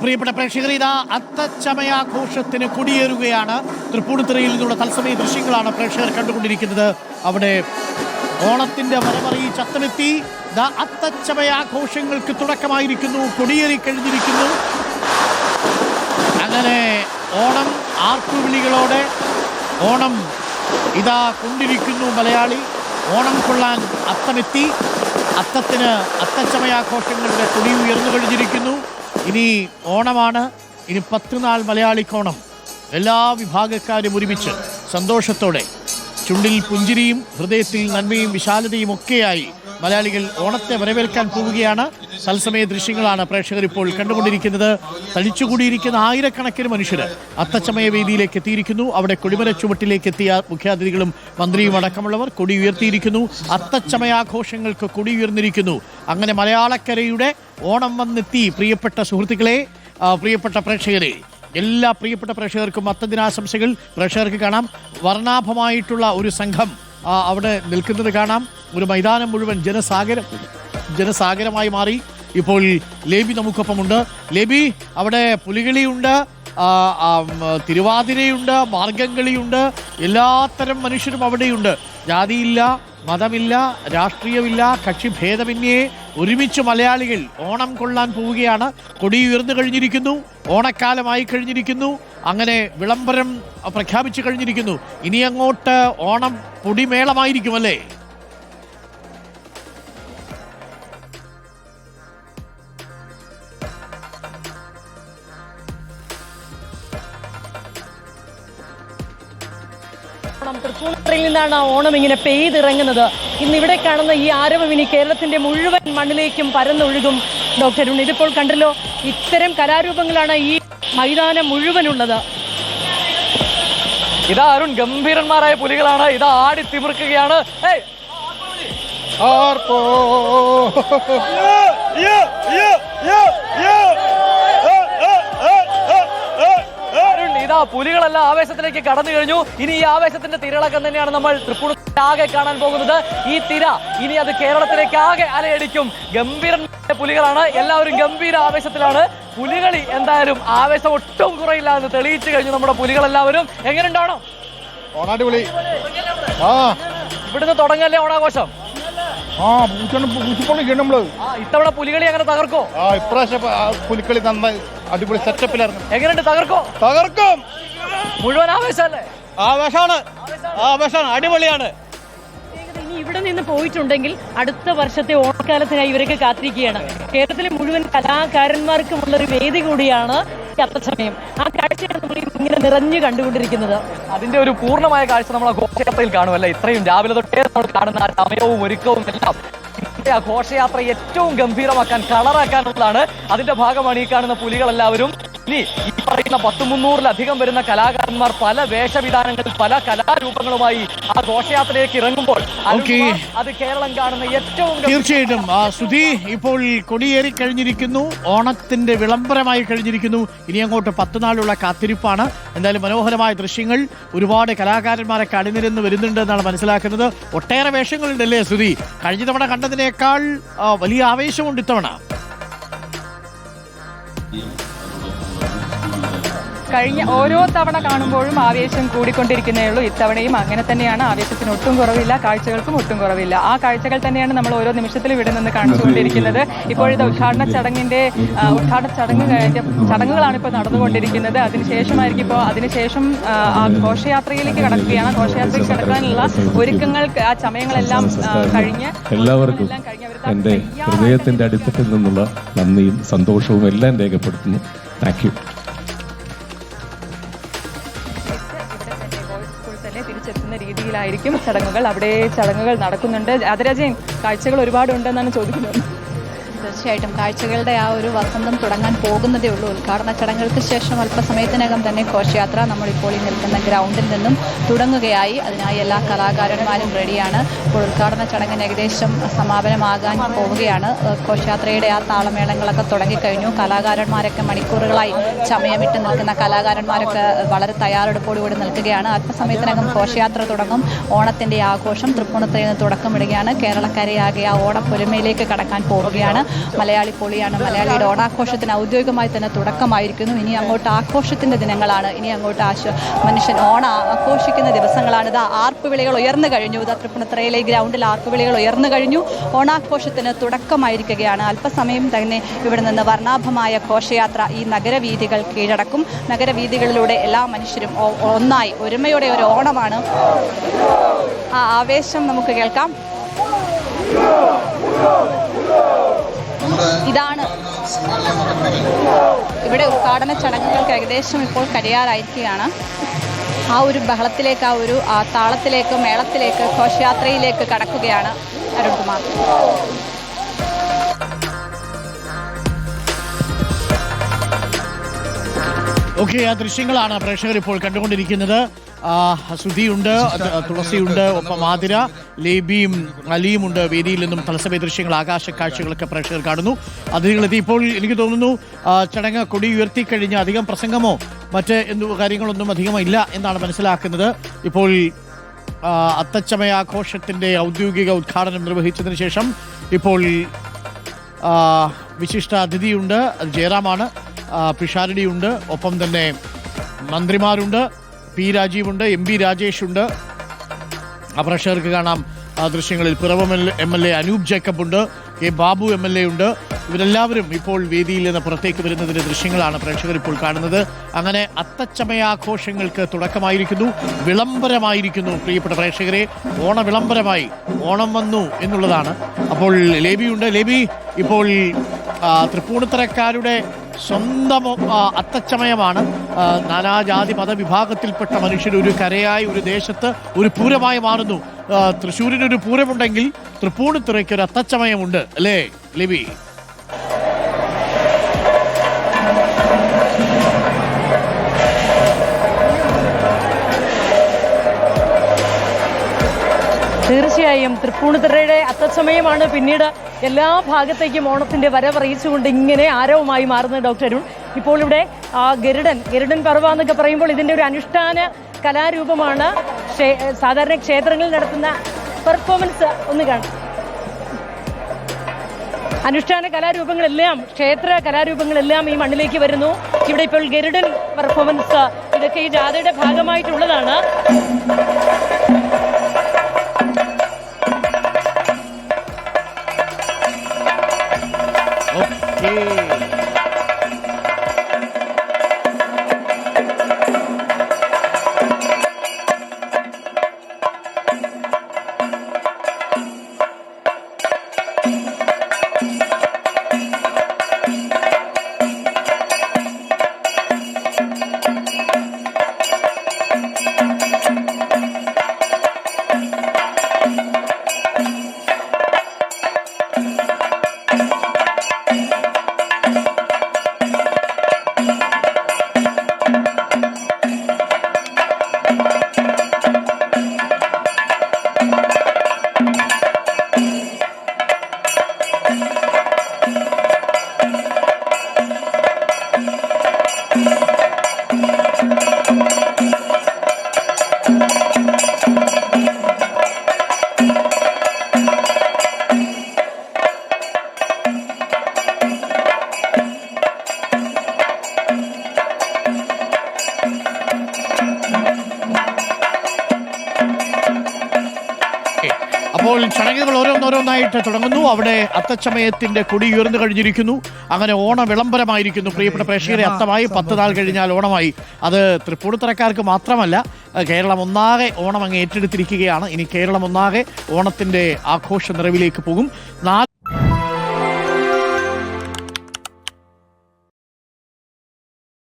പ്രിയപ്പെട്ട പ്രേക്ഷകർ ഇതാ അത്തച്ചമയാഘോഷത്തിന് കൊടിയേറുകയാണ്. തൃപ്പൂണിത്തുറയിൽ നിന്നുള്ള തത്സമയ ദൃശ്യങ്ങളാണ് പ്രേക്ഷകർ കണ്ടുകൊണ്ടിരിക്കുന്നത്. അവിടെ ഓണത്തിന്റെ വരവറി അത്തമെത്തി ദാ അത്തച്ചമയാഘോഷങ്ങൾക്ക് തുടക്കമായിരിക്കുന്നു കൊടിയേറി കഴിഞ്ഞിരിക്കുന്നു. അങ്ങനെ ഓണം ആർപ്പുവിളികളോടെ ഓണം ഇതാ കൊണ്ടിരിക്കുന്നു മലയാളി. ഓണം കൊള്ളാൻ അത്തമെത്തി. അത്തത്തിന് അത്തച്ചമയാഘോഷങ്ങളുടെ കൊടി ഉയർന്നു കഴിഞ്ഞിരിക്കുന്നു. ഇനി ഓണമാണ്. ഇനി പത്ത് നാൾ മലയാളിക്കോണം. എല്ലാ വിഭാഗക്കാരും ഒരുമിച്ച് സന്തോഷത്തോടെ ചുണ്ടിൽ പുഞ്ചിരിയും ഹൃദയത്തിൽ നന്മയും വിശാലതയും ഒക്കെയായി മലയാളികൾ ഓണത്തെ വരവേൽക്കാൻ പോവുകയാണ്. തത്സമയ ദൃശ്യങ്ങളാണ് പ്രേക്ഷകർ ഇപ്പോൾ കണ്ടുകൊണ്ടിരിക്കുന്നത്. തടിച്ചുകൂടിയിരിക്കുന്ന ആയിരക്കണക്കിന് മനുഷ്യർ അത്തച്ചമയ വേദിയിലേക്ക് എത്തിയിരിക്കുന്നു. അവിടെ കൊടിമര ചുവട്ടിലേക്ക് എത്തിയ മുഖ്യാതിഥികളും മന്ത്രിയും അടക്കമുള്ളവർ കൊടി ഉയർത്തിയിരിക്കുന്നു. അത്തച്ചമയാഘോഷങ്ങൾക്ക് കൊടി ഉയർന്നിരിക്കുന്നു. അങ്ങനെ മലയാളക്കരയുടെ ഓണം വന്നെത്തി. പ്രിയപ്പെട്ട സുഹൃത്തുക്കളെ പ്രിയപ്പെട്ട പ്രേക്ഷകരെ എല്ലാ പ്രിയപ്പെട്ട പ്രേക്ഷകർക്കും അത്തദിനാശംസകൾ പ്രേക്ഷകർക്ക് കാണാം. വർണാഭമായിട്ടുള്ള ഒരു സംഘം അവിടെ നിൽക്കുന്നത് കാണാം. ഒരു മൈതാനം മുഴുവൻ ജനസാഗരം ജനസാഗരമായി മാറി. ഇപ്പോൾ ലേബി നമുക്കൊപ്പമുണ്ട്. ലേബി അവിടെ പുലികളിയുണ്ട് തിരുവാതിരയുണ്ട് മാർഗംകളിയുണ്ട്. എല്ലാത്തരം മനുഷ്യരും അവിടെയുണ്ട്. ജാതിയില്ല മതമില്ല രാഷ്ട്രീയമില്ല കക്ഷിഭേദമന്യേ ഒരുമിച്ച് മലയാളികൾ ഓണം കൊള്ളാൻ പോവുകയാണ്. കൊടി ഉയർന്നു കഴിഞ്ഞിരിക്കുന്നു ഓണക്കാലമായി കഴിഞ്ഞിരിക്കുന്നു അങ്ങനെ വിളംബരം പ്രഖ്യാപിച്ചു കഴിഞ്ഞിരിക്കുന്നു. ഇനി അങ്ങോട്ട് ഓണം പൊടിമേളമായിരിക്കും അല്ലേ ഓണം തൃപ്പൂണിത്തുറയിൽ നിന്നാണ് ഓണം ഇങ്ങനെ പെയ്തിറങ്ങുന്നത്. ഇന്ന് ഇവിടെ കാണുന്ന ഈ ആരവം ഇനി കേരളത്തിന്റെ മുഴുവൻ മണ്ണിലേക്കും പരന്നൊഴുകും. ഡോക്ടർ അരുൺ ഇതിപ്പോൾ കണ്ടല്ലോ ഇത്തരം കലാരൂപങ്ങളാണ് ഈ മൈതാനം മുഴുവനുള്ളത്. ഇതാ അരുൺ ഗംഭീരന്മാരായ പുലികളാണ്. ഇതാ ആടി തിമിർക്കുകയാണ്. ഏയ്, ഇതാ പുലികളെല്ലാം ആവേശത്തിലേക്ക് കടന്നു കഴിഞ്ഞു. ഇനി ഈ ആവേശത്തിന്റെ തിരളക്കം തന്നെയാണ് നമ്മൾ തൃപ്പൂണിത്തുറ ആകെ കാണാൻ പോകുന്നത്. ഈ തിര ഇനി അത് കേരളത്തിലേക്ക് ആകെ അലയടിക്കും. ഗംഭീര പുലികളാണ്. എല്ലാവരും ഗംഭീര ആവേശത്തിലാണ്. പുലികളി എന്തായാലും ആവേശം ഒട്ടും കുറയില്ല എന്ന് തെളിയിച്ചു കഴിഞ്ഞു നമ്മുടെ പുലികളെല്ലാവരും. എങ്ങനെയുണ്ടാണോ? ഓണാടിപൊളി. ആ. ഇവിടുന്ന് തുടങ്ങല്ലേ ഓണാഘോഷം? ആ പൂച്ചപ്പള്ളി നമ്മൾ. ഇത്തവണ പുലികളി അങ്ങനെ തകർക്കോ? ആ ഇപ്രാവശ്യം പുലിക്കളി നന്നായി അടിപൊളി സെറ്റപ്പിലായിരുന്നു. എങ്ങനെയുണ്ട്? തകർക്കോ? തകർക്കും. മുഴുവൻ ആവേശമല്ലേ? ആവേശാണ് ആവേശാണ് അടിപൊളിയാണ്. ഇനി ഇവിടെ നിന്ന് പോയിട്ടുണ്ടെങ്കിൽ അടുത്ത വർഷത്തെ ഓണക്കാലത്തിനായി ഇവരൊക്കെ കാത്തിരിക്കുകയാണ്. കേരളത്തിലെ മുഴുവൻ കലാകാരന്മാർക്കുമുള്ള ഒരു വേദി കൂടിയാണ് അത്തസമയം. ആ കാഴ്ചയാണ് നമ്മൾ ഇങ്ങനെ നിറഞ്ഞു കണ്ടുകൊണ്ടിരിക്കുന്നത്. അതിന്റെ ഒരു പൂർണമായ കാഴ്ച നമ്മൾ ആ ഘോഷയാത്രയിൽ കാണുമല്ലേ? ഇത്രയും രാവിലെ തൊട്ടേ നമ്മൾ കാണുന്ന ആ സമയവും ഒരുക്കവും എല്ലാം ആ ഘോഷയാത്ര ഏറ്റവും ഗംഭീരമാക്കാൻ കളറാക്കാനുള്ളതാണ്. അതിന്റെ ഭാഗമാണ് ഈ കാണുന്ന പുലികളെല്ലാവരും. ഇനി ഈ പറയുന്ന പത്ത് മുന്നൂറിലധികം വരുന്ന കലാകാരന്മാർ പല വേഷവിധാനങ്ങളിൽ പല കലാരൂപങ്ങളുമായി ആ ഘോഷയാത്രയിലേക്ക് ഇറങ്ങുമ്പോൾ അത് കേരളം കാണുന്ന ഏറ്റവും തീർച്ചയായിട്ടും. സുധി ഇപ്പോൾ കൊടിയേറി കഴിഞ്ഞിരിക്കുന്നു. ഓണത്തിന്റെ വിളംബരമായി കഴിഞ്ഞിരിക്കുന്നു. ഇനി അങ്ങോട്ട് പത്ത് നാളുള്ള കാത്തിരിപ്പാണ്. എന്തായാലും മനോഹരമായ ദൃശ്യങ്ങൾ ഒരുപാട് കലാകാരന്മാരൊക്കെ അണിനിരന്ന് വരുന്നുണ്ട് എന്നാണ് മനസ്സിലാക്കുന്നത്. ഒട്ടേറെ വേഷങ്ങളുണ്ടല്ലേ സുധി കഴിഞ്ഞ തവണ കണ്ടതിനേക്കാൾ വലിയ ആവേശമുണ്ട് ഇത്തവണ. കഴിഞ്ഞ ഓരോ തവണ കാണുമ്പോഴും ആവേശം കൂടിക്കൊണ്ടിരിക്കുന്നേ ഉള്ളൂ ഇത്തവണയും അങ്ങനെ തന്നെയാണ്. ആവേശത്തിന് ഒട്ടും കുറവില്ല കാഴ്ചകൾക്കും ഒട്ടും കുറവില്ല. ആ കാഴ്ചകൾ തന്നെയാണ് നമ്മൾ ഓരോ നിമിഷത്തിലും ഇവിടെ നിന്ന് കാണിച്ചുകൊണ്ടിരിക്കുന്നത്. ഇപ്പോഴത്തെ ഉദ്ഘാടന ചടങ്ങിന്റെ ഉദ്ഘാടന ചടങ്ങ് കഴിഞ്ഞ ചടങ്ങുകളാണ് ഇപ്പോൾ നടന്നുകൊണ്ടിരിക്കുന്നത് അതിനുശേഷമായിരിക്കും ഇപ്പോൾ അതിനുശേഷം ഘോഷയാത്രയിലേക്ക് കടക്കുകയാണ്. ഘോഷയാത്രയ്ക്ക് കടക്കാനുള്ള ഒരുക്കങ്ങൾ ആ സമയങ്ങളെല്ലാം കഴിഞ്ഞ് എല്ലാവർക്കും എന്റെ ഹൃദയത്തിന്റെ എന്റെ ഹൃദയത്തിന്റെ അടിത്തട്ടിൽ നിന്നുള്ള നന്ദിയും സന്തോഷവും എല്ലാം രേഖപ്പെടുത്തുന്നു. Thank you. രീതിയിലായിരിക്കും ചടങ്ങുകൾ. അവിടെ ചടങ്ങുകൾ നടക്കുന്നുണ്ട്. രാജരാജൻ കാഴ്ചകൾ ഒരുപാടുണ്ടെന്നാണ് ചോദിക്കുന്നത്. തീർച്ചയായിട്ടും കാഴ്ചകളുടെ ആ ഒരു വസന്തം തുടങ്ങാൻ പോകുന്നതേ ഉള്ളൂ. ഉദ്ഘാടന ചടങ്ങുകൾക്ക് ശേഷം അല്പസമയത്തിനകം തന്നെ ഘോഷയാത്ര നമ്മളിപ്പോൾ ഈ നിൽക്കുന്ന ഗ്രൗണ്ടിൽ നിന്നും തുടങ്ങുകയായി. അതിനായി എല്ലാ കലാകാരന്മാരും റെഡിയാണ്. ഇപ്പോൾ ഉദ്ഘാടന ചടങ്ങിന് ഏകദേശം സമാപനമാകാൻ പോവുകയാണ്. ഘോഷയാത്രയുടെ ആ താളമേളങ്ങളൊക്കെ തുടങ്ങിക്കഴിഞ്ഞു. കലാകാരന്മാരൊക്കെ മണിക്കൂറുകളായി ചമയമിട്ട് നിൽക്കുന്ന കലാകാരന്മാരൊക്കെ വളരെ തയ്യാറെടുപ്പോടുകൂടി നിൽക്കുകയാണ്. അല്പസമയത്തിനകം ഘോഷയാത്ര തുടങ്ങും. ഓണത്തിന്റെ ആഘോഷം തൃപ്പൂണിത്തുറയിൽ നിന്ന് തുടക്കമിടുകയാണ്. കേരളക്കരയാകെ ആ ഓണപ്പൊരുമയിലേക്ക് കടക്കാൻ പോവുകയാണ്. മലയാളി പൊളിയാണ്. മലയാളിയുടെ ഓണാഘോഷത്തിന് ഔദ്യോഗികമായി തന്നെ തുടക്കമായിരിക്കുന്നു. ഇനി അങ്ങോട്ട് ആഘോഷത്തിന്റെ ദിനങ്ങളാണ്. ഇനി അങ്ങോട്ട് ആശ മനുഷ്യൻ ഓണ ആഘോഷിക്കുന്ന ദിവസങ്ങളാണ് ഇതാ ആർപ്പുവിളികൾ ഉയർന്നു കഴിഞ്ഞു. ഇതാ തൃപ്പൂണിത്തറയിലെ ഗ്രൗണ്ടിൽ ആർപ്പുവിളികൾ ഉയർന്നു കഴിഞ്ഞു. ഓണാഘോഷത്തിന് തുടക്കമായിരിക്കുകയാണ്. അല്പസമയം തന്നെ ഇവിടെ നിന്ന് വർണാഭമായ ഘോഷയാത്ര ഈ നഗരവീഥികൾ കീഴടക്കും. നഗരവീഥികളിലൂടെ എല്ലാ മനുഷ്യരും ഒന്നായി ഒരുമയോടെ ഒരു ഓണമാണ്. ആ ആവേശം നമുക്ക് കേൾക്കാം. ഇതാണ്. ഇവിടെ ഉദ്ഘാടന ചടങ്ങുകൾക്ക് ഏകദേശം ഇപ്പോൾ കഴിയാറായിരിക്കുകയാണ് ആ ഒരു ബഹളത്തിലേക്ക് ആ ഒരു താളത്തിലേക്ക് മേളത്തിലേക്ക് ഘോഷയാത്രയിലേക്ക് കടക്കുകയാണ് അരുൺകുമാർ. ഓക്കെ ആ ദൃശ്യങ്ങളാണ് പ്രേക്ഷകർ ഇപ്പോൾ കണ്ടുകൊണ്ടിരിക്കുന്നത്. ശ്രുതിയുണ്ട് തുളസിയുണ്ട് ഒപ്പം ആതിര ലേബിയും അലിയും ഉണ്ട് വേദിയിൽ നിന്നും തലസമയ ദൃശ്യങ്ങൾ ആകാശ കാഴ്ചകളൊക്കെ പ്രേക്ഷകർ കാണുന്നു. അതിഥികളെത്തി ഇപ്പോൾ എനിക്ക് തോന്നുന്നു ചടങ്ങ് കൊടി ഉയർത്തി കഴിഞ്ഞ അധികം പ്രസംഗമോ മറ്റ് എന്തു കാര്യങ്ങളൊന്നും അധികം ഇല്ല എന്നാണ് മനസ്സിലാക്കുന്നത്. ഇപ്പോൾ അത്തച്ചമയ അത്തച്ചമയാഘോഷത്തിന്റെ ഔദ്യോഗിക ഉദ്ഘാടനം നിർവഹിച്ചതിന് ശേഷം ഇപ്പോൾ വിശിഷ്ട അതിഥിയുണ്ട്. അത് ജയറാമാണ്. പിഷാരടിയുണ്ട്. ഒപ്പം തന്നെ മന്ത്രിമാരുണ്ട്. പി രാജീവുണ്ട് എം പി രാജേഷ് ഉണ്ട് പ്രേക്ഷകർക്ക് കാണാം ദൃശ്യങ്ങളിൽ. Piravom M L A Anoop Jacob ഉണ്ട് K Babu M L A ഉണ്ട് ഇവരെല്ലാവരും ഇപ്പോൾ വേദിയിൽ നിന്ന് പുറത്തേക്ക് വരുന്നതിന്റെ ദൃശ്യങ്ങളാണ് പ്രേക്ഷകർ ഇപ്പോൾ കാണുന്നത്. അങ്ങനെ അത്തച്ചമയാഘോഷങ്ങൾക്ക് തുടക്കമായിരിക്കുന്നു. വിളംബരമായിരിക്കുന്നു. പ്രിയപ്പെട്ട പ്രേക്ഷകരെ ഓണ വിളംബരമായി ഓണം വന്നു എന്നുള്ളതാണ്. അപ്പോൾ ലേബിയുണ്ട്. ലേബി ഇപ്പോൾ തൃപ്പൂണിത്തരക്കാരുടെ സ്വന്തം അത്തച്ചമയമാണ്. നാനാജാതി മതവിഭാഗത്തിൽപ്പെട്ട മനുഷ്യർ ഒരു കരയായി ഒരു ദേശത്ത് ഒരു പൂരമായി മാറുന്നു. തൃശ്ശൂരിനൊരു പൂരമുണ്ടെങ്കിൽ തൃപ്പൂണിത്തുറയ്ക്ക് ഒരു അത്തച്ചമയമുണ്ട് അല്ലേ ലിബി? തീർച്ചയായും തൃപ്പൂണിത്തുറയുടെ അത്തസമയമാണ് പിന്നീട് എല്ലാ ഭാഗത്തേക്കും ഓണത്തിന്റെ വരവറിയിച്ചുകൊണ്ട് ഇങ്ങനെ ആരവുമായി മാറുന്നത് ഡോക്ടർ അരുൺ. ഇപ്പോൾ ഇവിടെ ഗരുഡൻ ഗരുഡൻ പർവ എന്നൊക്കെ പറയുമ്പോൾ ഇതിന്റെ ഒരു അനുഷ്ഠാന കലാരൂപമാണ് സാധാരണ ക്ഷേത്രങ്ങളിൽ നടത്തുന്ന പെർഫോമൻസ് ഒന്ന് കാണാം. അനുഷ്ഠാന കലാരൂപങ്ങളെല്ലാം ക്ഷേത്ര കലാരൂപങ്ങളെല്ലാം ഈ മണ്ണിലേക്ക് വരുന്നു. ഇവിടെ ഇപ്പോൾ ഗരുഡൻ പെർഫോമൻസ് ഇതൊക്കെ ഈ ജാഥയുടെ ഭാഗമായിട്ടുള്ളതാണ്. ഓക്കേ ചടങ്ങുകൾ ഓരോന്നോരോന്നായിട്ട് തുടങ്ങുന്നു. അവിടെ അത്തച്ചമയത്തിന്റെ കൊടി ഉയർന്നു കഴിഞ്ഞിരിക്കുന്നു. അങ്ങനെ ഓണ വിളംബരമായിരിക്കുന്നു. പ്രിയപ്പെട്ട പ്രേക്ഷകരെ അത്തമായി പത്ത് നാൾ കഴിഞ്ഞാൽ ഓണമായി. അത് തൃപ്പൂണിത്തറക്കാർക്ക് മാത്രമല്ല കേരളം ഒന്നാകെ ഓണം അങ്ങ് ഏറ്റെടുത്തിരിക്കുകയാണ്. ഇനി കേരളം ഒന്നാകെ ഓണത്തിന്റെ ആഘോഷ നിറവിലേക്ക് പോകും.